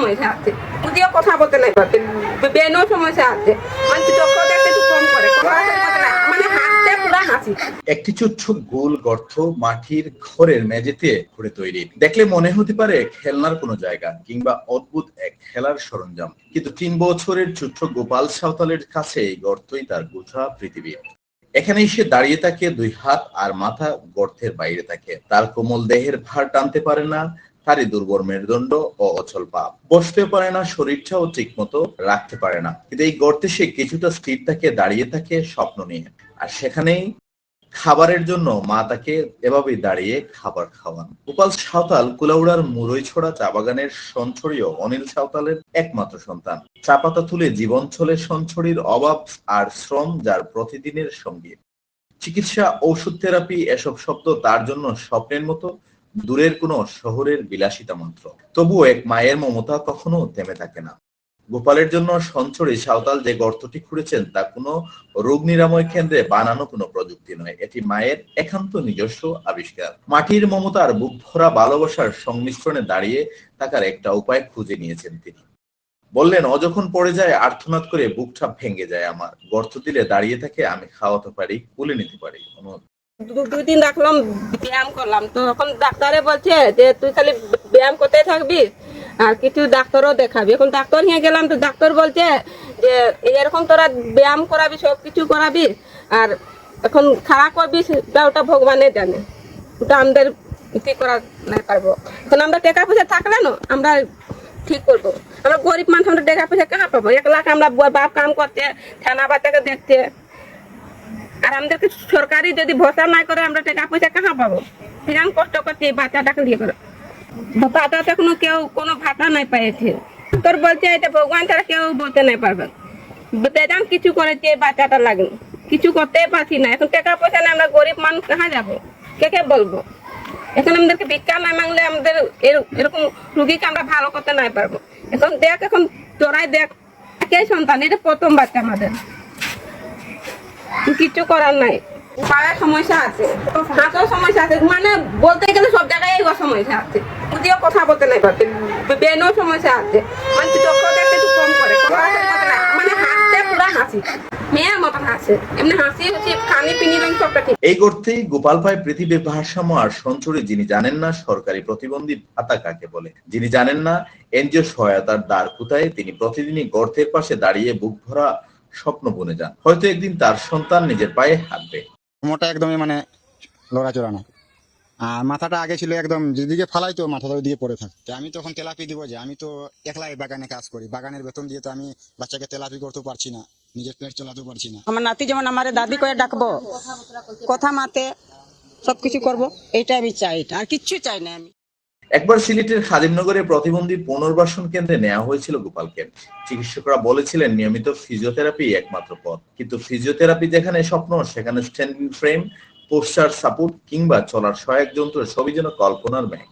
সমস্যা আছে। যদিও কথা বলতে নাই পারবে বেনও সমস্যা আছে। মানে দেখতে একটু কম করে। মানে একটি ছোট্ট গোল গর্ত মাটির ঘরের মেঝেতে করে তৈরি। দেখলে মনে হতে পারে খেলনার কোনো জায়গা কিংবা অদ্ভুত এক খেলার সরঞ্জাম। কিন্তু তিন বছরের ছোট্ট গোপাল সাঁওতালের কাছে এই গর্তই তার গোটা পৃথিবী। এখানে সে দাঁড়িয়ে থাকে, দুই হাত আর মাথা গর্তের বাইরে থাকে। তার কোমল দেহের ভার টানতে পারে না তারই দুর্বল মেরুদণ্ড ও অচল পা বসতে পারে না, শরীরটাও ঠিক মতো রাখতে পারে না। কিন্তু এই গর্তে সে কিছুটা স্থির থাকে, দাঁড়িয়ে থাকে স্বপ্ন নিয়ে। আর সেখানেই খাবারের জন্য মা তাকে এভাবেই দাঁড়িয়ে খাবার খাওয়ান। গোপাল সাঁওতাল কুলাউড়ার মুরই ছড়া চা বাগানের সঞ্ছরীয় অনিল সাঁওতালের একমাত্র সন্তান। চা পাতা তুলে জীবন চলে সঞ্ছরীর অভাব আর শ্রম যার প্রতিদিনের সঙ্গী। চিকিৎসা ঔষধ থেরাপি, এসব শব্দ তার জন্য স্বপ্নের মতো দূরের কোনো শহরের বিলাসিতা মন্ত্র। তবুও এক মায়ের মমতা কখনো থেমে থাকে না। গোপালের জন্য সঞ্চরী সাঁওতাল যে গর্তটি খুঁড়েছেন, তা কোনো রোগ নিরাময় কেন্দ্রে বানানো কোনো প্রযুক্তি নয়। এটি মায়ের একান্ত নিজস্ব আবিষ্কার। মাটির মমতার বুক ভরা ভালোবাসার সংমিশ্রণে দাঁড়িয়ে থাকার একটা উপায় খুঁজে নিয়েছেন তিনি। বললেন ও যখন পড়ে যায় আর্থনাদ করে বুকটা ভেঙে যায় আমার। গর্ত দিলে দাঁড়িয়ে থাকে আমি খাওয়াতে পারি, কুলে নিতে পারি। অনু- দু- দুই দিন রাখলাম, ব্যায়াম করলাম। তো এখন ডাক্তারে বলছে যে, তুই খালি ব্যায়াম করতে থাকবি আর কিছু ডাক্তারও দেখাবি। এখন ডাক্তার নিয়ে গেলাম, তো ডাক্তার বলছে যে, এরকম তোরা ব্যায়াম করাবি, সব কিছু করাবি আর এখন খাড়া করবি, সেটা ওটা ভগবানে জানে। ওটা আমাদের কি করা নাই পারব। এখন আমরা টাকা পয়সা থাকলে না, আমরা ঠিক করব। আমরা গরিব মানুষ, আমরা টাকা পয়সা কাহা পাবো? এক লাখ আমরা বাপ কাম করতে থানা বাচ্চাকে দেখতে আর আমাদেরকে সরকারি যদি ভরসা না করে, আমরা টাকা পয়সা কাহা পাবো? সেরকম কষ্ট করছে এই বাচ্চাটাকে দিয়ে করে। ভাতা তো এখনও কেউ, কোনো ভাতা নাই পেয়েছে তোর বলছে এটা ভগবান ছাড়া কেউ বলতে নাই পারবে বেদান কিছু করেছে এই বাচ্চাটা লাগে কিছু করতে পারছি না। এখন টাকা পয়সা নেই, আমরা গরিব মানুষ কাহা যাব? কে কে বলব? এখন আমাদেরকে ভিক্ষা না মাংলে আমাদের এর- এরকম রুগীকে আমরা ভালো করতে নাই পারব। এখন দেখ, এখন তোরাই দেখ, কে সন্তান? এটা প্রথম বাচ্চা আমাদের। কিছু করার নাই। পাড়ার সমস্যা আছে। হাতেও সমস্যা আছে। মানে বলতে গেলে সব জায়গায় এই সমস্যা আছে। যদিও কথা বলতে নাই পারবে বেনও সমস্যা আছে। মানে একটু কম করে। কথা বলতে নাই। মানে হাসতে পুরা হাসি। মেয়ের মতন হাসে। এমনি হাসি হচ্ছে খানি পিনি রং সবটা ঠিক। এই গর্তেই গোপাল ভাই পৃথিবীর ভারসাম্য আর সঞ্চরী যিনি জানেন না সরকারি প্রতিবন্ধী ভাতা কাকে বলে? যিনি জানেন না এনজিও সহায়তার দ্বার কোথায়? তিনি প্রতিদিনই গর্তের পাশে দাঁড়িয়ে বুক ভরা স্বপ্ন বুনে যান। হয়তো একদিন তার সন্তান নিজের পায়ে হাঁটবে। মোটা একদমই মানে লড়াচড়া না। আর মাথাটা আগে ছিল একদম যেদিকে ফালাইতো মাথাটা ওইদিকে পড়ে থাকতো আমি তখন তেলাপি দিব যে আমি তো একলাই বাগানে কাজ করি। বাগানের বেতন দিয়ে তো আমি বাচ্চাকে তেলাপি করতে পারছি না নিজের পেট চালাতে পারছি না। আমার নাতি যেমন আমার দাদি করে ডাকবো কথা মাতে সবকিছু করব। এটা আমি চাই। আর কিচ্ছু চাই না আমি। একবার সিলেটের খাদিমনগরে প্রতিবন্ধী পুনর্বাসন কেন্দ্রে নেওয়া হয়েছিল গোপালকে। চিকিৎসকরা বলেছিলেন, নিয়মিত ফিজিওথেরাপি একমাত্র পথ। কিন্তু ফিজিওথেরাপি যেখানে স্বপ্ন, সেখানে স্ট্যান্ডিং ফ্রেম পোস্টার সাপোর্ট কিংবা চলার সহায়ক যন্ত্র, সবই যেন কল্পনার ম্যাগ।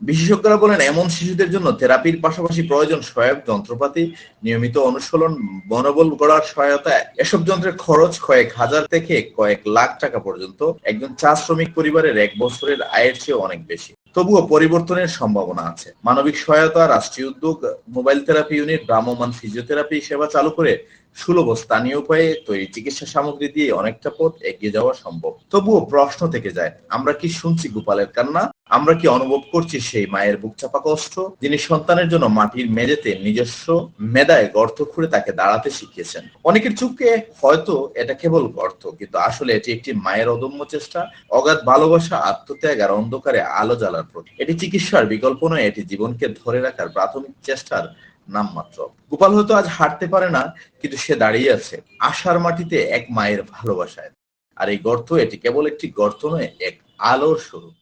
বিশেষজ্ঞরা বলেন, এমন শিশুদের জন্য থেরাপির পাশাপাশি প্রয়োজন সহায়ক যন্ত্রপাতি, নিয়মিত অনুশীলন, মনোবল গড়ার সহায়তা, এসব যন্ত্রের খরচ কয়েক হাজার থেকে কয়েক লাখ টাকা পর্যন্ত। একজন চা শ্রমিক পরিবারের এক বছরের আয়ের চেয়ে অনেক বেশি। তবুও পরিবর্তনের সম্ভাবনা আছে। মানবিক সহায়তা, রাষ্ট্রীয় উদ্যোগ, মোবাইল থেরাপি ইউনিট ভ্রাম্যমান ফিজিওথেরাপি সেবা চালু করে সুলভ স্থানীয় উপায়ে তৈরি চিকিৎসা সামগ্রী দিয়ে অনেকটা পথ এগিয়ে যাওয়া সম্ভব। তবুও প্রশ্ন থেকে যায়, আমরা কি শুনছি গোপালের কান্না? আমরা কি অনুভব করছি সেই মায়ের বুক চাপা কষ্ট? যিনি সন্তানের জন্য মাটির মেঝেতে নিজস্ব মেদায় গর্ত খুঁড়ে তাকে দাঁড়াতে শিখিয়েছেন। অনেকের চোখে হয়তো এটা কেবল গর্ত, কিন্তু আসলে এটি একটি মায়ের অদম্য চেষ্টা, অগাধ ভালোবাসা, আত্মত্যাগ আর অন্ধকারে আলো জ্বালার প্রতি এটি চিকিৎসার বিকল্প নয়, এটি জীবনকে ধরে রাখার প্রাথমিক চেষ্টার নাম মাত্র গোপাল হয়তো আজ হাঁটতে পারে না, কিন্তু সে দাঁড়িয়ে আছে আশার মাটিতে এক মায়ের ভালোবাসায়। আর এই গর্ত এটি কেবল একটি গর্ত নয়, এক আলোর স্বরূপ।